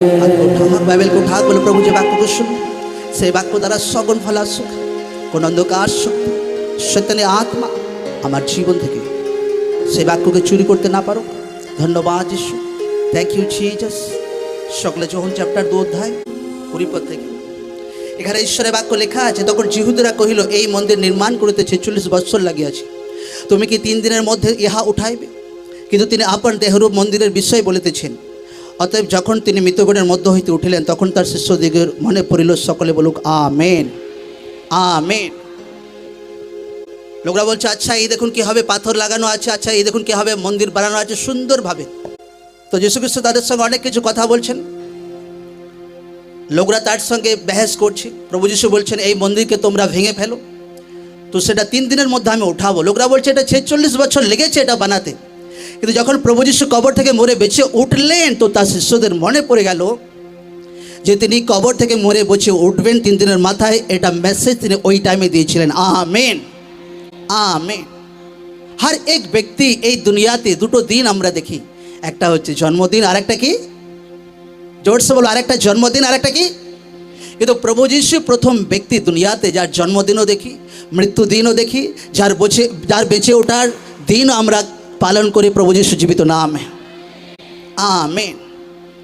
হাত উঠা বাইবেলকে উঠা বলে প্রভু যে বাক্যকে শুন সেই বাক্য দ্বারা সগুণ ফল আসুক, কোন অন্ধকার শক্তি শৈতানি আত্মা আমার জীবন থেকে সেই বাক্যকে চুরি করতে না পারো ধন্যবাদ যিশু। থ্যাংক ইউ জিজাস সকলে যখন চ্যাপ্টার দু অধ্যায় কুড়ি পদ থেকে, এখানে ঈশ্বরের বাক্য লেখা আছে, তখন জিহুদেরা কহিল, এই মন্দির নির্মাণ করিতে ছেচল্লিশ বৎসর লাগিয়াছে। তুমি কি তিন দিনের মধ্যে ইহা উঠাইবে? কিন্তু তিনি আপন দেহরূপ মন্দিরের বিষয় বলিতেছেন। অতএব যখন তিনি মৃতগণের মধ্য হইতে উঠিলেন, তখন তার শিষ্যদিগের মনে পড়িল, সকলে বলুক, আমেন। আমেন। লোকরা বলছে আচ্ছা এই দেখুন কি হবে, পাথর লাগানো আছে আচ্ছা এই দেখুন কি হবে, মন্দির বানানো আছে সুন্দরভাবে। তো যীশুখ্রিস্ট তাদের সঙ্গে অনেক কিছু কথা বলছেন। লোকরা তার সঙ্গে বেহেস করছে। প্রভু যিশু বলছেন, এই মন্দিরকে তোমরা ভেঙে ফেলো। তো সেটা তিন দিনের মধ্যে আমি উঠাবো। লোকরা বলছে, এটা ছেচল্লিশ বছর লেগেছে এটা বানাতে। কিন্তু যখন প্রভু যিশু কবর থেকে মরে বেঁচে উঠলেন, তো তার শিষ্যদের মনে পড়ে গেল যে তিনি কবর থেকে মরে বেঁচে উঠবেন তিন দিনের মাথায়। এটা মেসেজ তিনি ওই টাইমে দিয়েছিলেন। আমেন। আমেন। হর এক ব্যক্তি এই দুনিয়াতে দুটো দিন আমরা দেখি। একটা হচ্ছে জন্মদিন আর একটা কি জোরসে বলো, আরেকটা জন্মদিন, আরেকটা কি? কিন্তু প্রভু যিশু প্রথম ব্যক্তি দুনিয়াতে যার জন্মদিনও দেখি, মৃত্যুদিনও দেখি, যার বেঁচে যার বেঁচে ওঠার দিন আমরা পালন করি প্রভু যীশু জীবিত নামে। আমেন।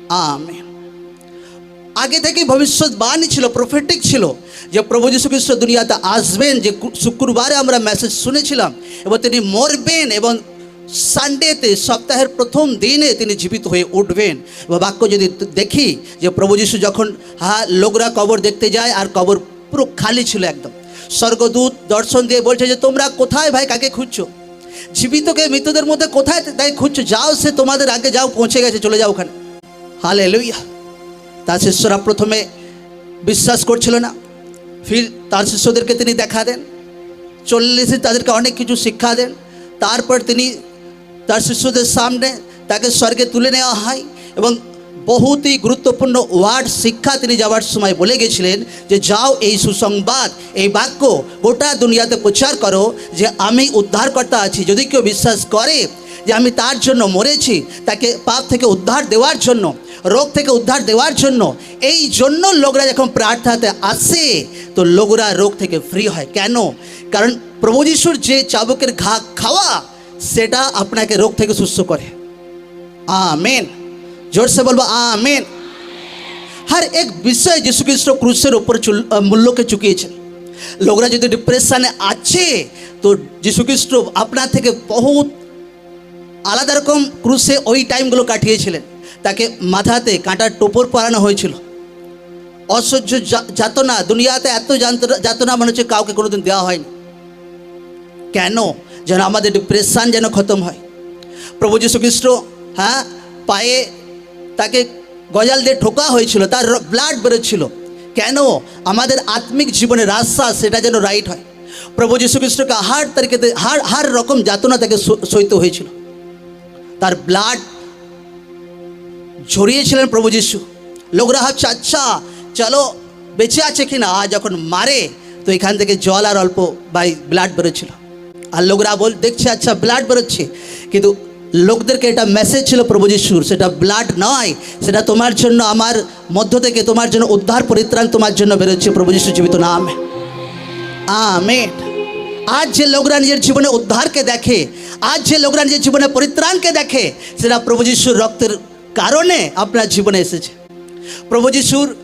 আমেন। আগে থেকে ভবিষ্যৎবাণী ছিল প্রফেটিক ছিল যে প্রভু যীশু খ্রিস্ট দুনিয়াতে আসবেন, যে শুক্রবারে আমরা মেসেজ শুনেছিলাম এবং তিনি মরবেন এবং সানডেতে সপ্তাহের প্রথম দিনে তিনি জীবিত হয়ে উঠবেন। এবং বাক্য যদি দেখি যে প্রভু যীশু যখন হ্যাঁ লোকরা কবর দেখতে যায় আর কবর পুরো খালি ছিল একদম। স্বর্গদূত দর্শন দিয়ে বলছে যে, তোমরা কোথায় ভাই? কাকে খুঁজছো? জীবিতকে মৃতদের মধ্যে কোথায় তাই খুঁজছো? যাও সে তোমাদের আগে, যাও, পৌঁছে গেছে, চলে যাও ওখানে। হালে লইয়া তার শিষ্যরা প্রথমে বিশ্বাস করছিল না। ফির তার শিষ্যদেরকে তিনি দেখা দেন। চল্লিশে তাদেরকে অনেক কিছু শিক্ষা দেন। তারপর তিনি তার শিষ্যদের সামনে তাকে স্বর্গে তুলে নেওয়া হয় এবং বহুতই গুরুত্বপূর্ণ ওয়ার্ড শিক্ষা তিনি যাওয়ার সময় বলে গেছিলেন যে, যাও এই সুসংবাদ, এই বাক্য গোটা দুনিয়াতে প্রচার করো যে, আমি উদ্ধারকর্তা আছি। যদি কেউ বিশ্বাস করে যে, আমি তার জন্য মরেছি, তাকে পাপ থেকে উদ্ধার দেওয়ার জন্য, রোগ থেকে উদ্ধার দেওয়ার জন্য, এই জন্য লোকরা যখন প্রার্থনাতে আসে, তো লোকরা রোগ থেকে ফ্রি হয়। কেন? কারণ প্রভু যিশুর যে চাবুকের ঘা খাওয়া, সেটা আপনাকে রোগ থেকে সুস্থ করে। আমেন। জোরসে বলবো আমেন हर एक विषय যিশু খ্রিস্ট ক্রুশের উপর চুল- আহ, মূল্যকে চুকিয়েছেন লোকরা যদি ডিপ্রেশনে আছে তো যিশু খ্রিস্ট আপনার থেকে বহুত আলাদা রকম ক্রুশে ওই টাইমগুলো কাটিয়েছিলেন তাকে মাথাতে কাঁটার টোপর পরানো হয়েছিল অসহ্য যা- যাতনা দুনিয়াতে এত যান্ত- যাতনা মনে হচ্ছে কাউকে কোনোদিন দেওয়া হয়নি কেন যেন আমাদের ডিপ্রেশন যেন খতম হয় প্রভু যীশু খ্রিস্ট হ্যাঁ পায়ে তাকে গজাল দিয়ে ঠোকা হয়েছিল, তার ব্লাড বেরোচ্ছিল। কেন? আমাদের আত্মিক জীবনের রাস্তা সেটা যেন রাইট হয়। প্রভু যীশু খ্রিস্টকে হার তারিখেতে হার হার রকম যাতনা তাকে সইতে হয়েছিল। তার ব্লাড ঝরিয়েছিলেন প্রভু যীশু। লোকরা ভাবছে আচ্ছা চলো, বেঁচে আছে কি না যখন মারে, তো এখান থেকে জল আর অল্প বাই ব্লাড বেরোচ্ছিল। আর লোকরা বল দেখছে আচ্ছা ব্লাড বেরোচ্ছে। কিন্তু লোকদেরকে এটা মেসেজ ছিল প্রভু যিশুর, সেটা ব্লাড নয়, সেটা তোমার জন্য আমার মধ্য থেকে তোমার জন্য উদ্ধার পরিত্রাণ তোমার জন্য বেরোচ্ছে প্রভু যিশু জীবিত নাম আমেন। আজ যে লোকরা নিজের জীবনে উদ্ধারকে দেখে, আজ যে লোকরা নিজের জীবনে পরিত্রাণকে দেখে, সেটা প্রভু যিশুর রক্তের কারণে আপনার জীবনে এসেছে। প্রভু যিশুর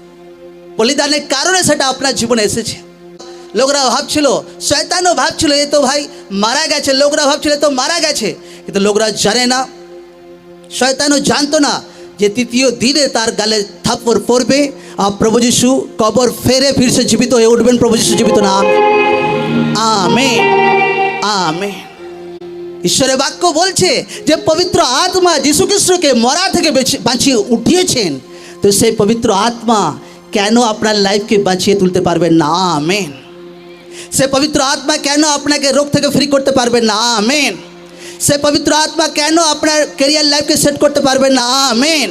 বলিদানের কারণে সেটা আপনার জীবনে এসেছে। লোকরা ভাবছিল, শয়তানও ভাবছিল, এ তো ভাই মারা গেছে। লোকরা ভাবছিল তো মারা গেছে। কিন্তু লোকরা জানে না। শয়তানও জানতো না যে তৃতীয় দিনে তার গালে থাপ্পড় পড়বে আর প্রভু যিশু কবর ফেরে ফিরছে, জীবিত হয়ে উঠবেন। প্রভু যিশু জীবিত না। আমে আমে ঈশ্বরের বাক্য বলছে যে পবিত্র আত্মা যীশু খ্রিস্টকে মরা থেকে বেঁচে- বাঁচিয়ে উঠিয়েছেন। তো সেই পবিত্র আত্মা কেন আপনার লাইফকে বাঁচিয়ে তুলতে পারবেন না? আমেন। সে পবিত্র আত্মা কেন আপনাকে রোগ থেকে ফ্রি করতে পারবেন না? আমেন। সে পবিত্র আত্মা কেন আপনার ক্যারিয়ার লাইফকে সেট করতে পারবেন না আমেন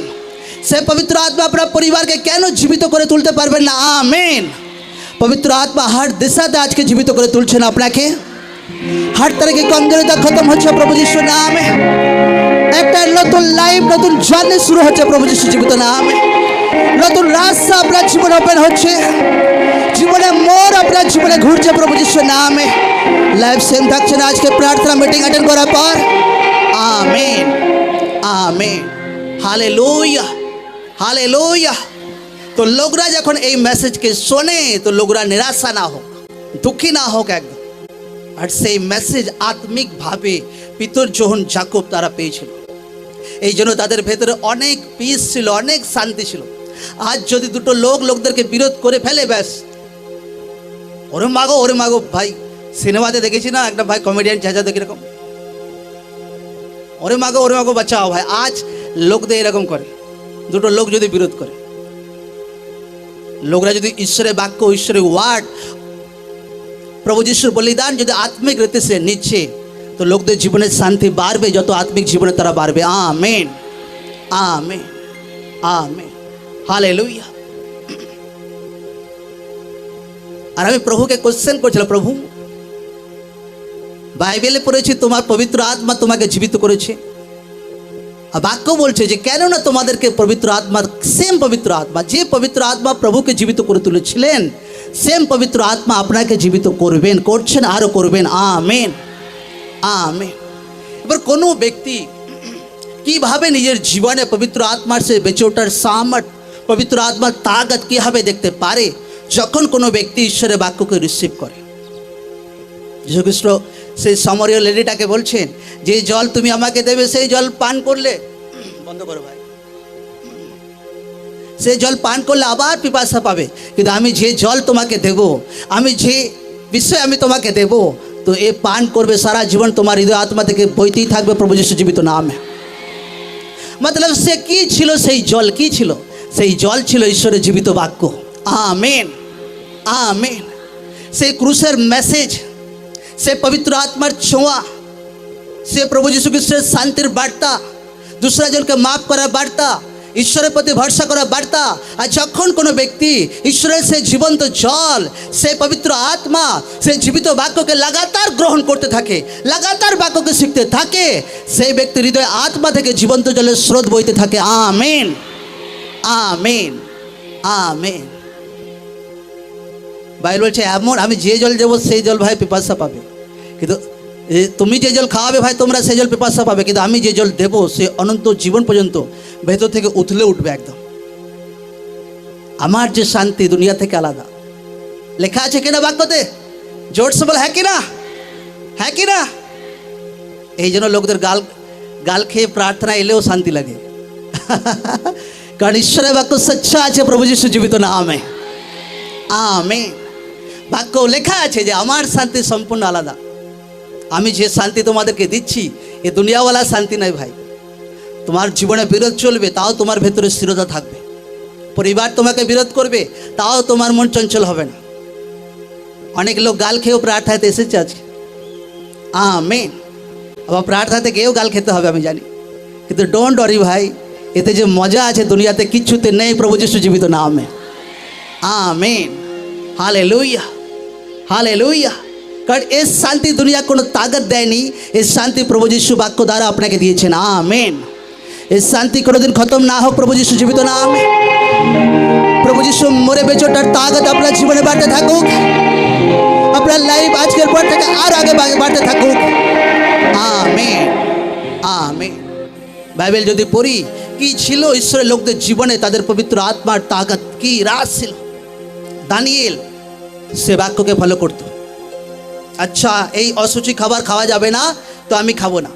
সে পবিত্র আত্মা আপনার পরিবারকে কেন জীবিত করে তুলতে পারবেন না আমেন পবিত্র আত্মা হার দিশাতে আজকে জীবিত করে তুলছেন আপনাকে হার তারিখে কমজোরিতা খতম হচ্ছে প্রভু যিশু নামে একটা নতুন লাইফ নতুন জার্নি শুরু হচ্ছে প্রভু যিশু জীবিত নামে নতুন রাস্তা আপনার জীবনে ওপেন হচ্ছে জীবনে মোর আপনার জীবনে ঘুরছে প্রভু যিশুর নামে লাইভ সেম থাকছে না আজকে প্রার্থনা মিটিং অ্যাটেন্ড করার পর আমেন আমেন হালে লুইয়া হালে লুইয়া তো লোকরা যখন এই মেসেজকে শোনে তো লোকরা নিরাশা না হোক দুঃখী না হোক একদম আর সেই মেসেজ আত্মিকভাবে পিতর যোহন জাকব তারা পেয়েছিল এই জন্য তাদের ভেতরে অনেক পিস ছিল অনেক শান্তি ছিল আজ যদি দুটো লোক লোকদেরকে বিরোধ করে ফেলে ব্যাস ওরে মাগো ওরে মাগো, ভাই, সিনেমাতে দেখেছি না? একটা ভাই কমেডিয়ান চেঁচাতে কীরকম? ওরে মাগো ওরে মাগো, বাঁচাও ভাই, আজ লোকদের এরকম করে। দুটো লোক যদি বিরোধ করে, লোকরা যদি ঈশ্বরের বাক্য, ঈশ্বরের ওয়ার্ড প্রভু যিশুর বলিদান যদি আত্মিক রীতি সে নিচ্ছে, তো লোকদের জীবনের শান্তি বাড়বে, যত আত্মিক জীবনে তারা বাড়বে। Amen. Amen. Amen. Hallelujah আর আমি প্রভুকে কোশ্চেন করছিলাম প্রভু বাইবেলে পড়েছি তোমার পবিত্র আত্মা তোমাকে জীবিত করেছে আর বাক্য বলছে যে কেননা তোমাদেরকে পবিত্র আত্মার সেম পবিত্র আত্মা যে পবিত্র আত্মা প্রভুকে জীবিত করে তুলেছিলেন সেম পবিত্র আত্মা আপনাকে জীবিত করবেন করছেন আরও করবেন আমেন আমেন এবার কোনো ব্যক্তি কীভাবে নিজের জীবনে পবিত্র আত্মার সে বেঁচে ওঠার সামর্থ পবিত্র আত্মার তাগত কীভাবে দেখতে পারে যখন কোনো ব্যক্তি ঈশ্বরের বাক্যকে রিসিভ করে। যীশুখ্রিস্ট সেই সমরীয় লেডিটাকে বলছেন, যে জল তুমি আমাকে দেবে, সেই জল পান করলে বন্ধ করো ভাই। সেই জল পান করলে আবার পিপাসা পাবে। কিন্তু আমি যে জল তোমাকে দেব, আমি যে বিষয় আমি তোমাকে দেব, তো এ পান করবে সারা জীবন তোমার হৃদয় আত্মা থেকে বইতেই থাকবে, প্রভু যিশু জীবিত নামে। মতলব সে কি ছিল? সেই জল কি ছিল? সেই জল ছিল ঈশ্বরের জীবিত বাক্য। আমেন। আমেন সেই ক্রুশের মেসেজ সে পবিত্র আত্মার ছোঁয়া সে প্রভু যীশু খ্রিস্টের শান্তির বার্তা দুসরা জনকে মাফ করার বার্তা ঈশ্বরের প্রতি ভরসা করার বার্তা আর যখন কোনো ব্যক্তি ঈশ্বরের সেই জীবন্ত জল সেই পবিত্র আত্মা সেই জীবিত বাক্যকে লাগাতার গ্রহণ করতে থাকে লাগাতার বাক্যকে শিখতে থাকে সেই ব্যক্তির হৃদয় আত্মা থেকে জীবন্ত জলের স্রোত বইতে থাকে আমেন আমেন আমেন বাইবেল বলছে, এমন, আমি যে জল দেবো, সেই জল ভাই পিপাসা পাবে। কিন্তু তুমি যে জল খাওয়াবে ভাই, তোমরা সেই জল পিপাসা পাবে, কিন্তু আমি যে জল দেবো, সে অনন্ত জীবন পর্যন্ত ভেতর থেকে উথলে উঠবে একদম। আমার যে শান্তি দুনিয়া থেকে আলাদা। লেখা আছে কিনা বাক্যতে? জোর সে বল হ্যাঁ কিনা? হ্যাঁ কিনা? এই জন্য লোকদের গাল গাল খেয়ে প্রার্থনা এলেও শান্তি লাগে। কারণ ঈশ্বরের বাক্য সচ্ছা আছে, প্রভু যিশু জীবিত নামে আমে বাক্য লেখা আছে যে আমার শান্তি সম্পূর্ণ আলাদা। আমি যে শান্তি তোমাদেরকে দিচ্ছি, এ দুনিয়াওয়ালা শান্তি নয় ভাই। তোমার জীবনে বিরোধ চলবে, তাও তোমার ভেতরে স্থিরতা থাকবে। পরিবার তোমাকে বিরোধ করবে, তাও তোমার মন চঞ্চল হবে না। অনেক লোক গাল খেয়েও প্রার্থনাতে এসেছে আজকে। আমেন। আবার প্রার্থনাতে গিয়েও গাল খেতে হবে, আমি জানি। কিন্তু ডোন্ট অরি ভাই, এতে যে মজা আছে দুনিয়াতে কিচ্ছুতে নেই, প্রভু যিশু জীবিত নামে আমেন। হালে লুইয়া হালে লুইয়া কারণ এর শান্তি দুনিয়া কোনো তাগত দেয়নি। এর শান্তি প্রভু যিশু বাক্য দ্বারা আপনাকে দিয়েছেন। আমেন। এর শান্তি কোনোদিন খতম না হোক, প্রভু যিশু জীবিত না। আমে প্রভু যিশু মরে বেচোটার তাগত আপনার জীবনে বাড়তে থাকুক। আপনার লাইফ আজকের পর থেকে আর আগে বাড়তে থাকুক। আমেন। আমেন। বাইবেল যদি পড়ি, কি ছিল ঈশ্বরের লোকদের জীবনে তাদের পবিত্র আত্মার তাগত? কি রাস ছিল? দানিয়েল। সে বাক্যকে ফলো করতো। আচ্ছা এই অসুচি খাবার খাওয়া যাবে না, তো আমি খাব না।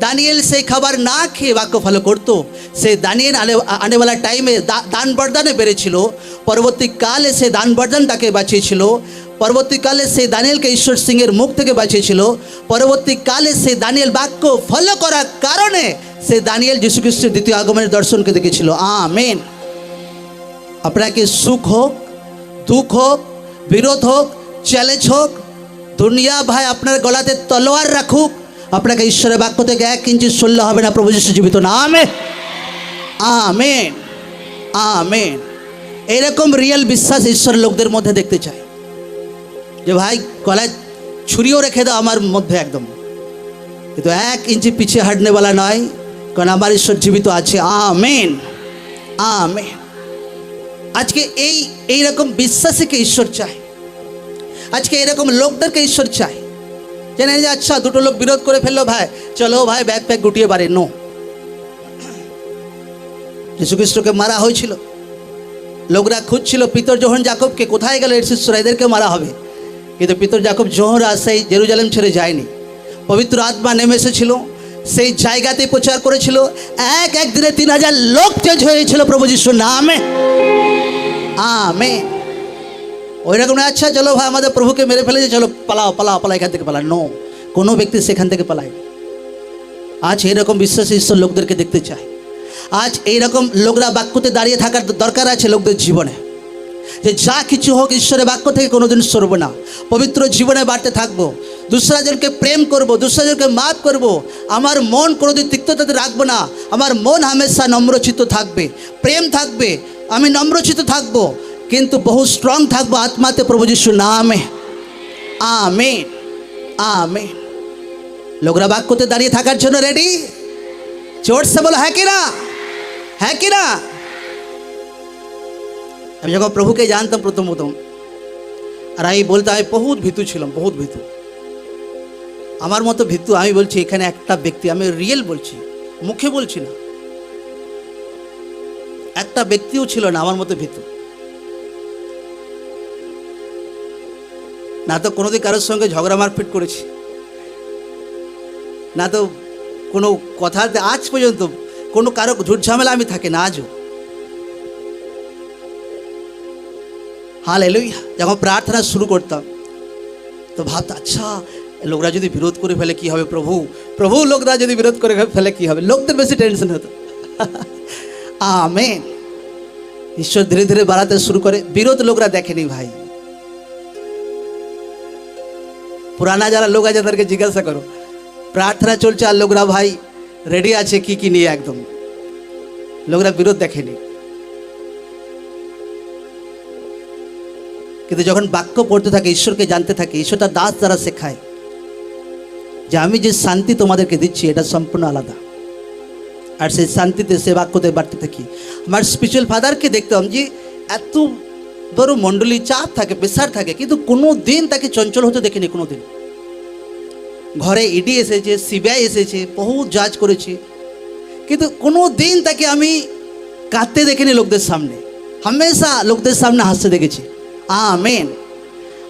দানিয়েল সেই খাবার না খেয়ে বাক্য ফলো করতো। সে দানিয়েল আনে আনেওয়ালা টাইমে দান বরদানে বেড়েছিল। পরবর্তীকালে সে দান বরদান তাকে বাঁচিয়েছিল পরবর্তীকালে সে দানিয়েলকে ঈশ্বর সিংয়ের মুখ থেকে বাঁচিয়েছিল। পরবর্তীকালে সে দানিয়েল বাক্য ফলো করার কারণে সে দানিয়েল যীশু খ্রিস্টের দ্বিতীয় আগমনের দর্শনকে দেখেছিল। আ মেন আপনাকে সুখ হোক, দুঃখ হোক বিরোধ হোক চ্যালেঞ্জ হোক, দুনিয়া ভাই আপনার গলাতে তলোয়ার রাখুক, আপনাকে ঈশ্বরের বাক্য থেকে এক ইঞ্চি শুনলে হবে না, প্রভু যিশু জীবিত না আমে আমেন। আমেন। এরকম রিয়েল বিশ্বাস ঈশ্বরের লোকদের মধ্যে দেখতে চাই। যে ভাই, গলায় ছুরিও রেখে দাও আমার মধ্যে একদম। কিন্তু এক ইঞ্চি পিছিয়ে হাঁটনেওয়ালা নয়, কারণ আমার ঈশ্বর জীবিত আছে, আমেন। আমেন। আজকে এই এই রকম বিশ্বাসীকে ঈশ্বর চায়। আজকে এরকম লোকদেরকে ঈশ্বর চায়। জেনে যে আচ্ছা দুটো লোক বিরোধ করে ফেলল ভাই। চলো ভাই, ব্যাগ প্যাক গুটিয়ে পারে নো। যীশুখ্রিস্টকে মারা হয়েছিল। লোকরা খুঁজছিল, পিতর জোহন জাকবকে কোথায় গেল, এর শিষ্যরা এদেরকে মারা হবে। কিন্তু পিতর জাকব জোহরা সেই জেরুজালেম ছেড়ে যায়নি, পবিত্র আত্মা নেমে এসেছিল, সেই জায়গাতে প্রচার করেছিল, এক এক দিনে তিন হাজার লোক চেঞ্জ হয়েছিল প্রভু যিশুর নামে। আমে ওই রকম আচ্ছা চলো ভাই, আমাদের প্রভুকে মেরে ফেলেছে, চলো পালাও পালাও পালাও, এখান থেকে পালায় নো কোনো ব্যক্তি সেখান থেকে পালায় আজ এইরকম বিশ্বাসী ঈশ্বর লোকদেরকে দেখতে চায়। আজ এইরকম লোকরা বাক্যতে দাঁড়িয়ে থাকার দরকার আছে লোকদের জীবনে। যে যা কিছু হোক ঈশ্বরের বাক্য থেকে কোনোদিন সরব না। পবিত্র জীবনে বাড়তে থাকব। দুসরাজনকে প্রেম করব, দুসরাজনকে মাফ করব। আমার মন কোনোদিন তিক্ততাতে রাখব না। আমার মন হামেশা নম্রচিত থাকবে, প্রেম থাকবে আমি নম্রচিত থাকব, কিন্তু বহু স্ট্রং থাকব আত্মাতে প্রভু যিশু নামে। Amen amen. লোকরা বাক্যতে দাঁড়িয়ে থাকার জন্য রেডি জোরসে বলো হ্যাঁ কি না হ্যাঁ কি না আমি যখন প্রভুকে জানতাম প্রথম প্রথম আর আমি বলতে আমি বহুত ভীতু ছিলাম, বহুত ভীতু। আমার মতো ভীতু, আমি বলছি, এখানে একটা ব্যক্তি, আমি রিয়েল বলছি, মুখে বলছি না। একটা ব্যক্তিও ছিল না, আমার মতো ভীতু। না তো কোনোদিন কারোর সঙ্গে ঝগড়া মারপিট করেছি। না তো কোনো কথাতে আজ পর্যন্ত কোনো কারও ঝুট ঝামেলা আমি থাকি না, আজও। হাল এলোই যখন প্রার্থনা শুরু করতাম, তো ভাবতো আচ্ছা লোকরা যদি বিরোধ করে ফেলে কি হবে প্রভু? প্রভু লোকরা যদি বিরোধ করে ফেলে কি হবে? লোকদের বেশি টেনশন হতো। আমেন। ঈশ্বর ধীরে ধীরে বাড়াতে শুরু করে। বিরোধ লোকরা দেখেনি ভাই। পুরানা যারা লোক আছে তাদেরকে জিজ্ঞাসা করো। প্রার্থনা চলছে আর লোকরা ভাই রেডি আছে কি কি নিয়ে একদম। লোকরা বিরোধ দেখেনি। কিন্তু যখন বাক্য পড়তে থাকে, ঈশ্বরকে জানতে থাকে ঈশ্বর তার দাস দ্বারা শেখায় যে আমি যে শান্তি তোমাদেরকে দিচ্ছি, এটা সম্পূর্ণ আলাদা। আর সেই শান্তিতে সে বাক্যতে বাড়তে থাকি। আমার স্পিরিচুয়াল ফাদারকে দেখতাম যে এত বড় মণ্ডলী চাপ থাকে প্রেশার থাকে, কিন্তু কোনো দিন তাকে চঞ্চল হতে দেখিনি কোনো দিন ঘরে ইডি এসেছে সিবিআই এসেছে বহু জাজ করেছে। কিন্তু কোনো দিন তাকে আমি কাঁদতে দেখিনি লোকদের সামনে। হামেশা লোকদের সামনে হাসতে দেখেছি। আমেন।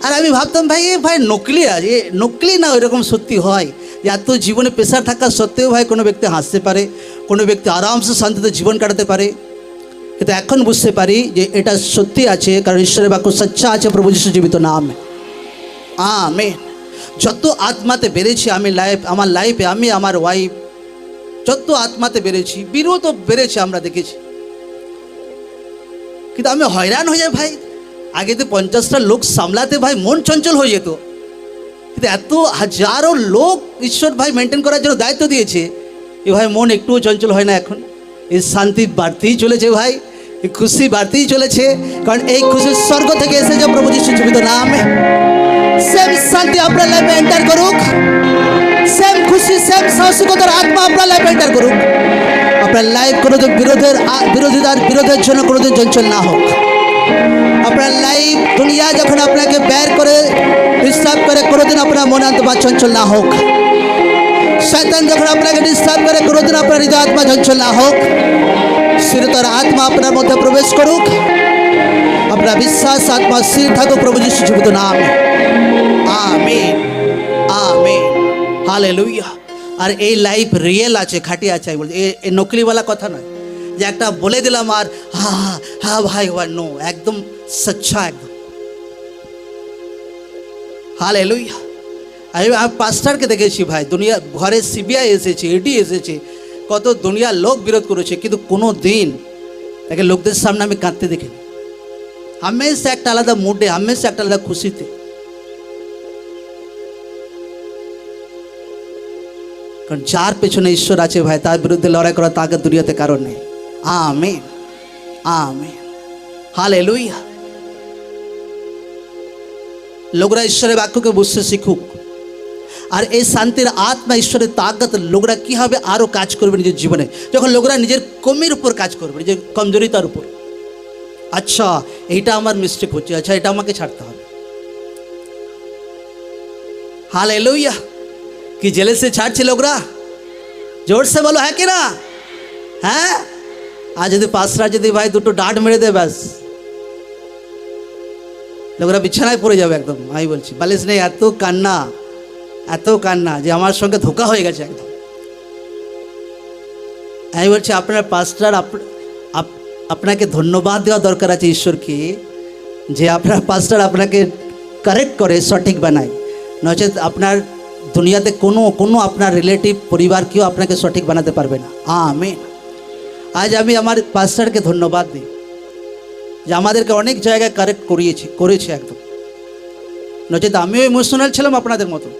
আর আমি ভাবতাম, ভাই, এ ভাই নকলি আছে নকলি না ওইরকম সত্যি হয়? এত জীবনে প্রেশার থাকা সত্ত্বেও ভাই কোনো ব্যক্তি হাসতে পারে, কোনো ব্যক্তি আরামসে শান্তিতে জীবন কাটাতে পারে। কিন্তু এখন বুঝতে পারি যে এটা সত্যি আছে, কারণ ঈশ্বরের বাক্য সচ্চা আছে, প্রভু যিশু জীবিত নাম। আমেন। যত আত্মাতে বেড়েছি আমি লাইফ, আমার লাইফে আমি, আমার ওয়াইফ যত আত্মাতে বেড়েছি বিরোধও বেড়েছে আমরা দেখেছি। কিন্তু আমি হয়রান হয়ে যাই ভাই। আগে তো পঞ্চাশটা লোক সামলাতে ভাই মন চঞ্চল হয়ে যেত। কিন্তু এত হাজারো লোক ঈশ্বর ভাই মেনটেন করার জন্য দায়িত্ব দিয়েছে। এ ভাই মন একটুও চঞ্চল হয় না এখন। এই শান্তি বাড়তেই চলেছে ভাই। এই খুশি বাড়তেই চলেছে। কারণ এই খুশি স্বর্গ থেকে এসেছে প্রভু যিশু জীবিত নামে। সেম শান্তি আপনার লাইফে এন্টার করুক। সেম খুশি সেম সাহসিকতার আত্মা আপনার লাইফে এন্টার করুক। আপনার লাইফ কোনোদিন বিরোধের বিরোধিতার বিরোধের জন্য কোনোদিন চঞ্চল না হোক। আপনার লাইফ দুনিয়া যখন আপনাকে বের করে ডিস্টার্ব করে, কোনোদিন আপনার মনে আত্মা চঞ্চল না হোক। শয়তান যখন আপনাকে ডিস্টার্ব করে, কোনোদিন আপনার হৃদয় আত্মা চঞ্চল না হোক। স্থিরতার আত্মা আপনার মধ্যে প্রবেশ করুক। আপনার বিশ্বাস, আত্মা স্থির থাকুক, প্রভু যিশু জীবিত নাম। আমেন। আমেন। হালেলুয়া। আর এই লাইফ রিয়েল আছে, খাটি আছে, আমি বলছি। এ- নকলিওয়ালা কথা নয়। যে একটা বলে দিলাম আর, হা হা ভাই নো একদম সচ্ছা, একদম। হালেলুয়া আমি আমি পাস্টারকে দেখেছি ভাই, দুনিয়া, ঘরে সিবিআই এসেছে ইডি এসেছে, কত দুনিয়ার লোক বিরোধ করেছে, কিন্তু কোনো দিন তাকে লোকদের সামনে আমি কাঁদতে দেখিনি। হামেশা একটা আলাদা মুডে, হামেশা একটা আলাদা খুশিতে। কারণ যার পেছনে ঈশ্বর আছে ভাই, তার বিরুদ্ধে লড়াই করা তাকে দুনিয়াতে কারণ নেই। আমেন আমেন হালে লুইয়া লোকরা ঈশ্বরের বাক্যকে বুঝতে শিখুক আর এই শান্তির আত্মা ঈশ্বরের তাগত লোকরা কীভাবে আরও কাজ করবে নিজের জীবনে যখন লোকরা নিজের কমির উপর কাজ করবে নিজের কমজোরিতার উপর আচ্ছা এইটা আমার মিস্টেক হচ্ছে আচ্ছা এটা আমাকে ছাড়তে হবে হাল এলোইয়া কি জেলে সে ছাড়ছে লোকরা জোর সে বলো হ্যাঁ কি না হ্যাঁ আর যদি পাঁচরা যদি ভাই দুটো ডাট মেরে দেয় ব্যাস লোকরা বিছানায় পড়ে যাবে একদম, আমি বলছি, বালিশ নেই, এত কান্না এত কান্না যে আমার সঙ্গে ধোকা হয়ে গেছে একদম। আমি বলছি, আপনার আপ- আপনাকে ধন্যবাদ দেওয়া দরকার আছে ঈশ্বরকে যে আপনার পাস্টার আপনাকে কারেক্ট করে, সঠিক বানায়। নচেত আপনার দুনিয়াতে কোনো কোনো আপনার রিলেটিভ পরিবার কেউ আপনাকে সঠিক বানাতে পারবে না। আমি আজ আমি আমার পাস্টারকে ধন্যবাদ দিই। যে আমাদেরকে অনেক জায়গায় কারেক্ট করিয়েছে, করেছে একদম। নচেত আমিও ইমোশনাল ছিলাম আপনাদের মতো।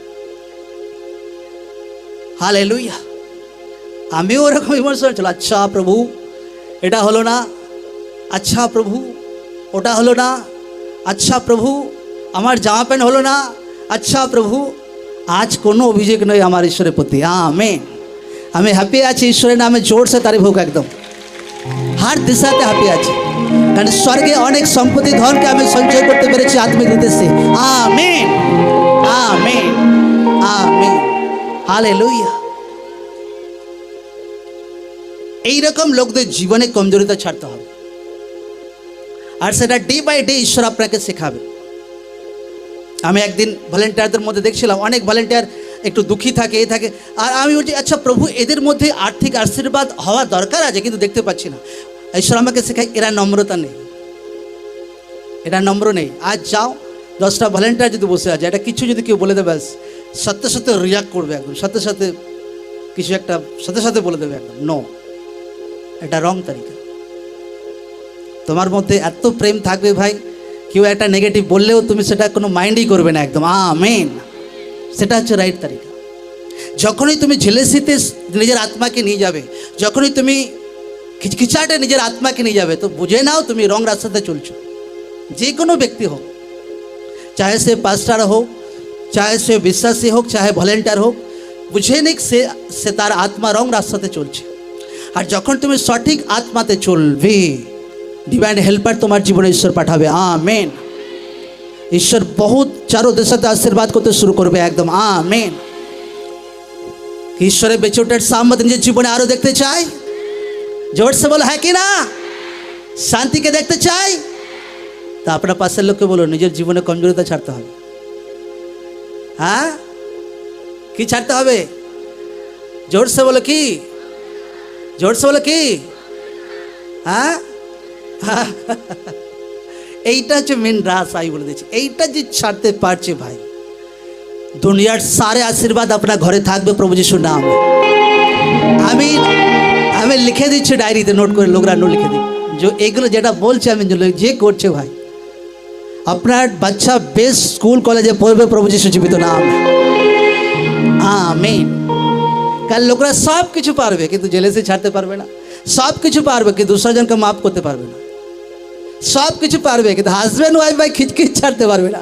হাল এলুইয়া আমিও ওরকম ইমোশনাল ছিল আচ্ছা প্রভু, এটা হলো না। আচ্ছা প্রভু, ওটা হলো না। আচ্ছা প্রভু, আমার জামা প্যান্ট হলো না। আচ্ছা প্রভু, আজ কোনো অভিযোগ নয় আমার ঈশ্বরের প্রতি। আমি আমি হ্যাপি আছি, ঈশ্বরের নামে জোরসে তারিফ হোক একদম। হার দিশাতে হ্যাপি আছি। কারণ স্বর্গে অনেক সম্পত্তি ধনকে আমি সঞ্চয় করতে পেরেছি আত্মিক উদ্দেশ্যে। আমেন। আমেন। আমেন। হালেলুয়া। এইরকম লোকদের জীবনে কমজোরিতা ছাড়তে হবে। আর সেটা ডে বাই ডে ঈশ্বর আপনাকে শেখাবে। আমি একদিন ভলেন্টিয়ারদের মধ্যে দেখছিলাম, অনেক ভলেন্টিয়ার একটু দুঃখী থাকে, এ থাকে। আর আমি বলছি আচ্ছা প্রভু, এদের মধ্যে আর্থিক আশীর্বাদ হওয়া দরকার আছে, কিন্তু দেখতে পাচ্ছি না। ঈশ্বর আমাকে শেখায় এরা নম্রতা নেই। এটা নম্র নেই। আজ যাও, দশটা ভলেন্টিয়ার যদি বসে আছে এটা কিছু যদি কেউ বলে দেবে সাথে সাথে রিয়াক্ট করবে একদম, সাথে সাথে কিছু একটা, সাথে সাথে বলে দেবে একদম নো এটা রং তারিকা তোমার মধ্যে এত প্রেম থাকবে ভাই, কেউ একটা নেগেটিভ বললেও তুমি সেটা কোনো মাইন্ডই করবে না একদম আ মেন সেটা হচ্ছে রাইট তারিকা যখনই তুমি ঝেলেসিতে নিজের আত্মাকে নিয়ে যাবে, যখনই তুমি খিচখিচাটে নিজের আত্মাকে নিয়ে যাবে। তো বুঝে নাও তুমি রং রাস্তাতে চলছো। যে কোনো ব্যক্তি হোক, চাহে সে পাস্টার হোক, চাহে সে বিশ্বাসী হোক, চাহে ভলেন্টিয়ার হোক, বুঝে নিক সে সে তার আত্মা রং রাস্তাতে চলছে। আর যখন তুমি সঠিক আত্মাতে চলবে ডিভাইন হেল্পার তোমার জীবনে ঈশ্বর পাঠাবে। আ মেন ঈশ্বর বহুত চারো দেশাতে আশীর্বাদ করতে শুরু করবে একদম। আ মেন ঈশ্বরের বেঁচে ওঠার সামর্থ্য নিজের জীবনে আরও দেখতে চায়। জোর সে বলো হ্যাঁ কি না? শান্তিকে দেখতে চাই? তা আপনার পাশের লোককে বলো নিজের জীবনে কমজোরিতা ছাড়তে হবে। হ্যাঁ? কি ছাড়তে হবে? জোর সে বলো, কি? জোর সে বলো, কি? হ্যাঁ? এইটা হচ্ছে মেন রাস আমি বলে দিচ্ছি। এইটা যে ছাড়তে পারছে ভাই, দুনিয়ার সারে আশীর্বাদ আপনার ঘরে থাকবে প্রভু নাম। আমি আমি লিখে দিচ্ছি ডায়েরিতে নোট করে লোকরা নোট লিখে দিই যে এগুলো যেটা বলছে আমি যে- যে করছে ভাই আপনার বাচ্চা বেস্ট স্কুল কলেজে পড়বে প্রভু যিশু জীবিত নাম আমেন কারণ লোকরা সব কিছু পারবে কিন্তু জেলেসে ছাড়তে পারবে না সব কিছু পারবে কিন্তু দুসরাজনকে মাফ করতে পারবে না সব কিছু পারবে কিন্তু হাজব্যান্ড ওয়াইফ ভাই খিচখিচ ছাড়তে পারবে না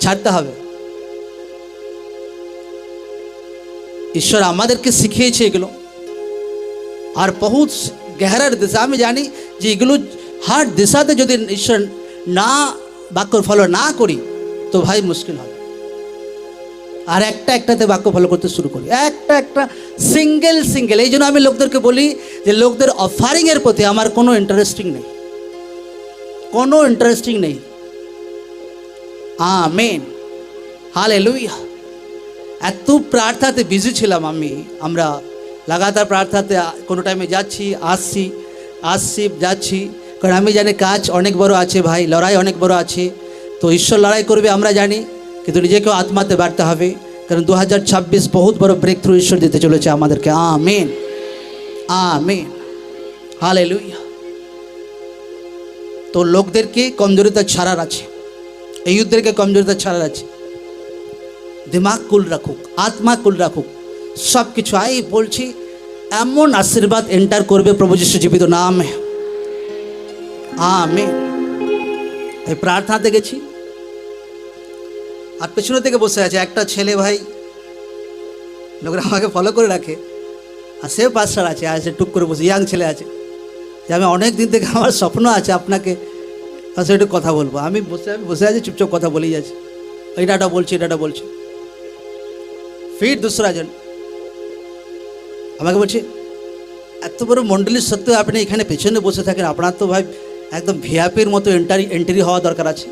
ছাড়তে হবে ঈশ্বর আমাদেরকে শিখিয়েছে এগুলো আর বহুত গহরার দিশা। আমি জানি যে এগুলো হার দিশাতে যদি ঈশ্বর না বাক্য ফলো না করি, তো ভাই মুশকিল হবে। আর একটা একটাতে বাক্য ফলো করতে শুরু করি। একটা একটা সিঙ্গেল সিঙ্গেল এই জন্য আমি লোকদেরকে বলি যে লোকদের অফারিংয়ের প্রতি আমার কোনো ইন্টারেস্টিং নেই। কোনো ইন্টারেস্টিং নেই। আমেন। হালে লুইয়া এত প্রার্থাতে বিজি ছিলাম আমি, আমরা লাগাতার প্রার্থাতে কোনো টাইমে যাচ্ছি আসছি আসছি যাচ্ছি কারণ আমি জানি কাজ অনেক বড় আছে ভাই লড়াই অনেক বড় আছে তো ঈশ্বর লড়াই করবে আমরা জানি কিন্তু নিজেকেও আত্মাতে বাড়তে হবে কারণ দু হাজার ছাব্বিশ বহুত বড় ব্রেক থ্রু ঈশ্বর দিতে চলেছে আমাদেরকে আমেন আমেন হালে লুইয়া তো লোকদেরকে কমজোরিতা ছাড়ার আছে এই যুদ্ধেরকে কমজোরিতা ছাড়ার আছে দিমাগ কুল রাখুক আত্মা কুল রাখুক সব কিছু আই বলছি, এমন আশীর্বাদ এন্টার করবে প্রভু যিশু জীবিত নামে। আমি এই প্রার্থনাতে গেছি। আর পেছনে থেকে বসে আছে একটা ছেলে ভাই, লোকরা আমাকে ফলো করে রাখে। আর সে পাঁচশাল আছে, আর সে টুক করে বসে ইয়াং ছেলে আছে। যে আমি অনেক দিন থেকে আমার স্বপ্ন আছে আপনাকে কাছে একটু কথা বলব। আমি বসে আমি বসে আছি, চুপচাপ কথা বলেই যাচ্ছি। এটাটা বলছি এটাটা বলছি। ফির দুসরা জন আমাকে বলছে, এত বড় মণ্ডলীর সত্ত্বেও আপনি এখানে পেছনে বসে থাকেন। আপনার তো ভাই একদম ভিআপির মতো এন্টারি এন্ট্রি হওয়া দরকার আছে।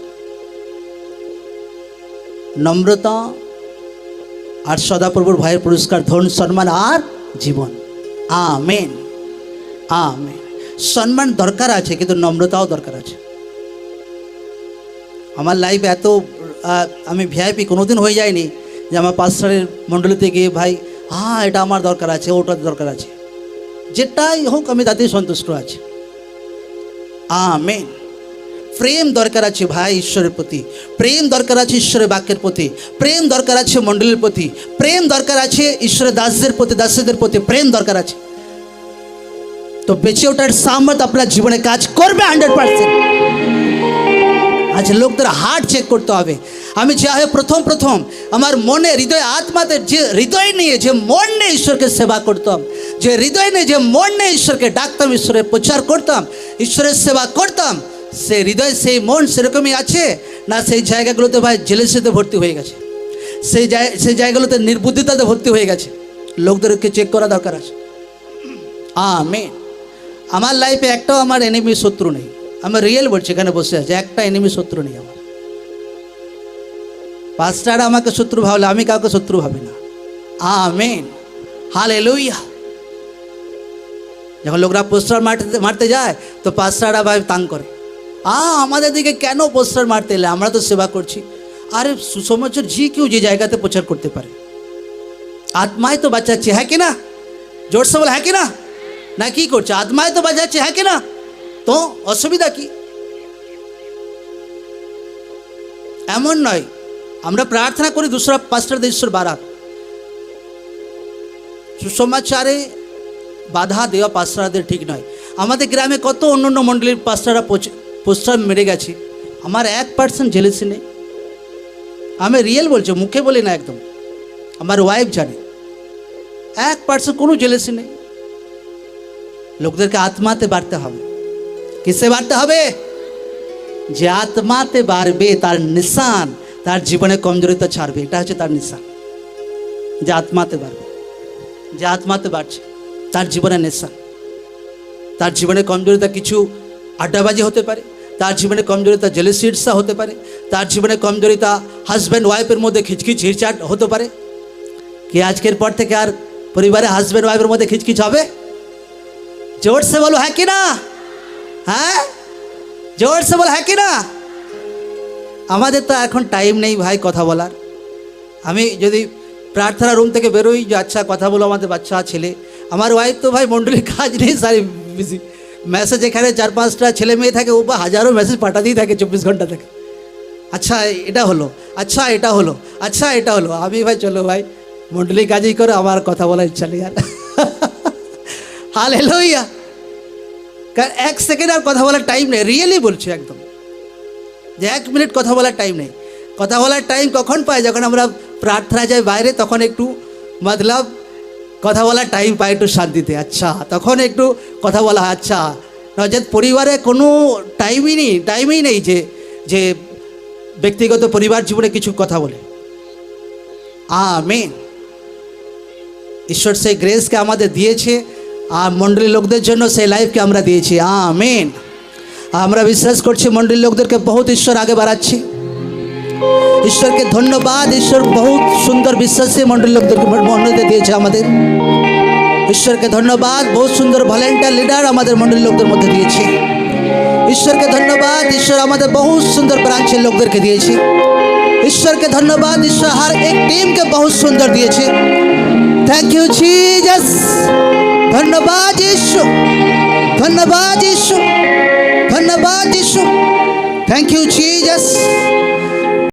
নম্রতা আর সদাপ্রভুর ভাইয়ের পুরস্কার, ধন, সম্মান আর জীবন। আমেন। আমেন। সম্মান দরকার আছে, কিন্তু নম্রতাও দরকার আছে। আমার লাইফ এত আমি ভিআইপি কোনোদিন হয়ে যায়নি যে আমার পাঁচসারের মণ্ডলীতে গিয়ে ভাই হ্যাঁ এটা আমার দরকার আছে ওটা দরকার আছে। যেটাই হোক, আমি তাতেই সন্তুষ্ট আছি। আমেন। প্রেম দরকার আছে ভাই ঈশ্বরের প্রতি। প্রেম দরকার আছে ঈশ্বরের বাক্যের প্রতি। প্রেম দরকার আছে মণ্ডলীর প্রতি। প্রেম দরকার আছে ঈশ্বরের দাসদের প্রতি দাসদের প্রতি। প্রেম দরকার আছে। তো বেঁচে ওঠার সামর্থ্য আপনার জীবনে কাজ করবে হান্ড্রেড পার্সেন্ট আচ্ছা লোকদের হার্ট চেক করতে হবে। আমি চাহে প্রথম প্রথম আমার মনে হৃদয়, আত্মাতে যে হৃদয় নিয়ে, যে মন নিয়ে ঈশ্বরকে সেবা করতাম, যে হৃদয় নিয়ে, যে মন নিয়ে ঈশ্বরকে ডাকতাম ঈশ্বরের প্রচার করতাম, ঈশ্বরের সেবা করতাম সেই হৃদয়, সেই মন সেরকমই আছে না সেই জায়গাগুলোতে ভাই জেলেসিতে ভর্তি হয়ে গেছে। সেই জায়, সেই জায়গাগুলোতে নির্বুদ্ধিতাতে ভর্তি হয়ে গেছে। লোকদেরকে চেক করা দরকার আছে। আমেন। আমার লাইফে একটাও আমার এনিমি শত্রু নেই। আমি রিয়েল বলছি, এখানে বসে আছে, একটা এনিমি শত্রু নেই আমার। পাঁচটারা আমাকে শত্রু ভাবলে, আমি কাউকে শত্রু ভাবি না। আমেন। হাল এলুইয়া যখন লোকরা পোস্টার মারতে মারতে যায়, তো পাঁচটারা ভাই তাং করে। আ, আমাদের দিকে কেন পোস্টার মারতে এলে? আমরা তো সেবা করছি। আরে সুসমাচার জি কেউ যে জায়গাতে প্রচার করতে পারে। আত্মায় তো বাঁচাচ্ছে হ্যাঁ কি না? জোরসে বলে হ্যাঁ কি না, কি করছে? আত্মায় তো বাঁচাচ্ছে হ্যাঁ কি না? তো অসুবিধা কি? এমন নয়। আমরা প্রার্থনা করি দুসরা পাঁচটা ঈশ্বর বারাক। সুসমাচারে বাধা দেওয়া পাস্টারদের ঠিক নয়। আমাদের গ্রামে কত অন্য অন্য মণ্ডলীর পাস্টাররা পোস্টার মেরে গেছে। আমার এক পার্সেন্ট জেলেসি নেই। আমি রিয়েল বলছি, মুখে বলি না একদম। আমার ওয়াইফ জানে। এক পার্সেন্ট কোনো জেলেসি নেই। লোকদেরকে আত্মাতে বাড়তে হবে। কিসে বাড়তে হবে যে আত্মাতে বাড়বে তার নিশান তার জীবনে কমজোরিতা ছাড়বে এটা হচ্ছে তার নিশান যে আত্মাতে বাড়বে যে আত্মাতে বাড়ছে তার জীবনে নেশা তার জীবনে কমজোরিতা কিছু আড্ডাবাজি হতে পারে তার জীবনে কমজোরিতা জেলেসি ঈর্ষা হতে পারে তার জীবনে কমজোরিতা হাজব্যান্ড ওয়াইফের মধ্যে খিচখিচ হিরচাট হতে পারে কি আজকের পর থেকে আর পরিবারে হাজব্যান্ড ওয়াইফের মধ্যে খিচখিচ হবে জোর সে বলো হ্যাঁ কি না হ্যাঁ? জোর সে বলো হ্যাঁ কি না? আমাদের তো এখন টাইম নেই ভাই কথা বলার। আমি যদি প্রার্থনা রুম থেকে বেরোই, যে আচ্ছা কথা বলো আমাদের বাচ্চা, ছেলে। আমার ওয়াইফ তো ভাই মণ্ডলীর কাজ নেই সারি বিজি মেসেজ এখানে চার পাঁচটা ছেলে মেয়ে থাকে, ও বা হাজারো মেসেজ পাঠাতেই থাকে চব্বিশ ঘণ্টা থেকে। আচ্ছা এটা হলো আচ্ছা এটা হলো আচ্ছা এটা হলো। আমি ভাই, চলো ভাই মণ্ডলী কাজই করে, আমার কথা বলার ইচ্ছা নেই আর। হাল এলো ইয়া কারণ এক সেকেন্ড আর কথা বলার টাইম নেই রিয়েলি বলছি একদম। যে এক মিনিট কথা বলার টাইম নেই। কথা বলার টাইম কখন পাই? যখন আমরা প্রার্থনা যাই বাইরে, তখন একটু মতলব কথা বলার টাইম পাই একটু শান্তিতে। আচ্ছা তখন একটু কথা বলা আচ্ছা। নচেত পরিবারে কোনো টাইমই নেই টাইমই নেই যে যে ব্যক্তিগত পরিবার জীবনে কিছু কথা বলে। আমেন ঈশ্বর সেই গ্রেসকে আমাদের দিয়েছে। আর মণ্ডলী লোকদের জন্য সেই লাইফকে আমরা দিয়েছি। আমিন। আমরা বিশ্বাস করছি মণ্ডলী লোকদেরকে বহুত ঈশ্বর আগে বাড়াচ্ছি। ঈশ্বরকে ধন্যবাদ। ঈশ্বর বহুত সুন্দর বিশ্বাসী মণ্ডলী লোকদেরকে মণ্ডলীতে দিয়েছে আমাদের। ঈশ্বরকে ধন্যবাদ। বহুত সুন্দর ভলেন্টিয়ার লিডার আমাদের মণ্ডলী লোকদের মধ্যে দিয়েছে। ঈশ্বরকে ধন্যবাদ। ঈশ্বর আমাদের বহু সুন্দর ব্রাঞ্চের লোকদেরকে দিয়েছে। ঈশ্বরকে ধন্যবাদ। ঈশ্বর হার এক টিমকে বহু সুন্দর দিয়েছে। থ্যাংক ইউ জিজাস ধন্যবাদ যিশু ধন্যবাদ যিশু ধন্যবাদ যিশু থ্যাংক ইউ জিজাস